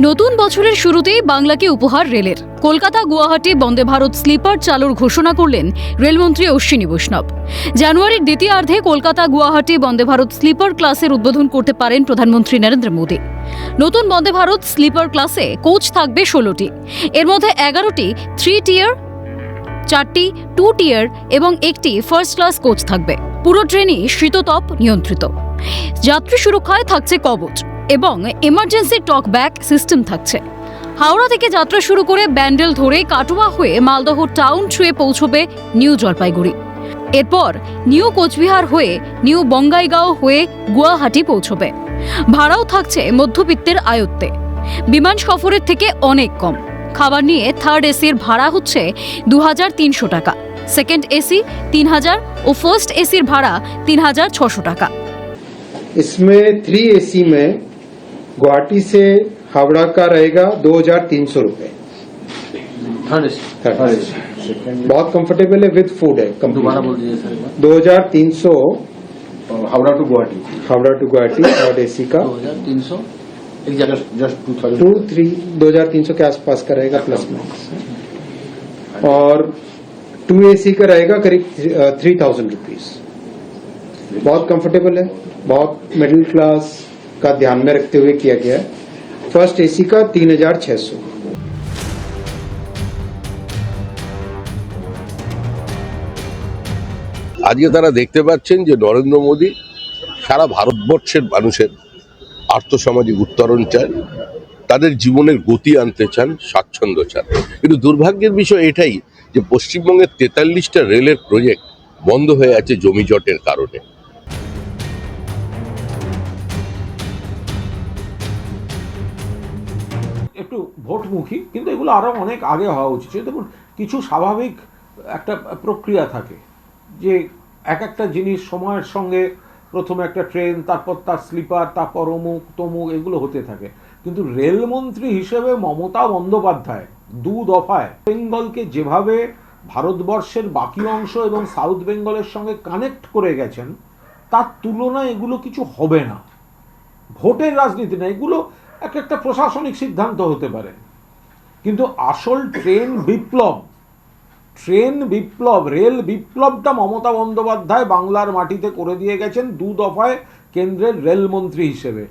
নতুন বছরের শুরুতেই বাংলাকে উপহার রেলের। কলকাতা, গুয়াহাটি, বন্দে ভারত স্লিপার চালুর ঘোষণা করলেন রেলমন্ত্রী অশ্বিনী বৈষ্ণব। জানুয়ারির দ্বিতীয়ার্ধে কলকাতা, গুয়াহাটি, বন্দে ভারত স্লিপার ক্লাসের উদ্বোধন করতে পারেন প্রধানমন্ত্রী নরেন্দ্র মোদী। নতুন বন্দে ভারত স্লিপার ক্লাসে কোচ থাকবে ষোলোটি। এর মধ্যে এগারোটি থ্রি টিয়ার চারটি টু টিয়ার এবং একটি ফার্স্ট ক্লাস কোচ থাকবে। পুরো ট্রেনই শীততপ নিয়ন্ত্রিত। যাত্রী সুরক্ষায় থাকছে কবচ। এবং এমার্জেন্সি টক ব্যাক সিস্টেম থাকছে হাওড়া থেকে যাত্রা শুরু করে ব্যান্ডেল ধরে কাটোয়া হয়ে মালদহ টাউন ছুঁয়ে পৌঁছবে নিউ জলপাইগুড়ি এরপর নিউ কোচবিহার হয়ে নিউ বঙ্গাইগাঁও হয়ে গুয়াহাটি পৌঁছবে ভাড়াও থাকছে মধ্যবিত্তের আয়ত্তে বিমান সফরের থেকে অনেক কম খাবার নিয়ে থার্ড এসির ভাড়া হচ্ছে দু হাজার তিনশো টাকা সেকেন্ড এসি তিন হাজার ও ফার্স্ট এসির ভাড়া তিন হাজার ছশো টাকা इसमें थ्री एसी में गुवाहाटी से हावड़ा का रहेगा दो हज़ार तीन सौ रुपये बहुत कंफर्टेबल है विद फ़ूड है दोबारा बोल दीजिए दो हज़ार तीन सौ Howrah to Guwahati. Howrah to Guwahati third AC का। दो हज़ार तीन सौ। एक जगह just two thousand two three दो हज़ार तीन सौ के आसपास का रहेगा प्लस माइनस और टू एसी का रहेगा करीब थ्री थाउज़ेंड रुपीज़ बहुत कंफर्टेबल है बहुत मिडिल क्लास का ध्यान में रखते हुए किया गया है फर्स्ट एसी का तीन हजार छह सौ আজকে তারা দেখতে পাচ্ছেন যে নরেন্দ্র মোদী সারা ভারতবর্ষের মানুষের আর্থসামাজিক উত্তরণ চান তাদের জীবনের গতি আনতে চান স্বাচ্ছন্দ্য চান কিন্তু দুর্ভাগ্যের বিষয় এটাই যে পশ্চিমবঙ্গের তেতাল্লিশটা রেলের প্রজেক্ট বন্ধ হয়ে আছে জমি জটের কারণে একটু ভোটমুখী, কিন্তু এগুলো আরও অনেক আগে হওয়া উচিত। দেখুন, কিছু স্বাভাবিক একটা প্রক্রিয়া থাকে যে এক একটা জিনিস সময়ের সঙ্গে, প্রথমে একটা ট্রেন, তারপর তার স্লিপার, তারপর অমুক, তমুক, এগুলো হতে থাকে কিন্তু রেলমন্ত্রী হিসেবে মমতা বন্দ্যোপাধ্যায় দু দফায় বেঙ্গলকে যেভাবে ভারতবর্ষের বাকি অংশ এবং সাউথ বেঙ্গলের সঙ্গে কানেক্ট করে গেছেন, তার তুলনায় এগুলো কিছু হবে না ভোটের রাজনীতি না, এগুলো এক একটা প্রশাসনিক সিদ্ধান্ত হতে পারে। কিন্তু আসল ট্রেন বিপ্লব ট্রেন বিপ্লব, রেল বিপ্লবটা মমতা বন্দ্যোপাধ্যায় বাংলার মাটিতে করে দিয়ে গেছেন দু দফায় কেন্দ্রের রেলমন্ত্রী হিসেবে।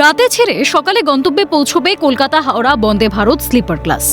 রাতে ছেড়ে সকালে গন্তব্যে পৌঁছবে কলকাতা, হাওড়া, বন্দে ভারত, স্লিপার ক্লাস।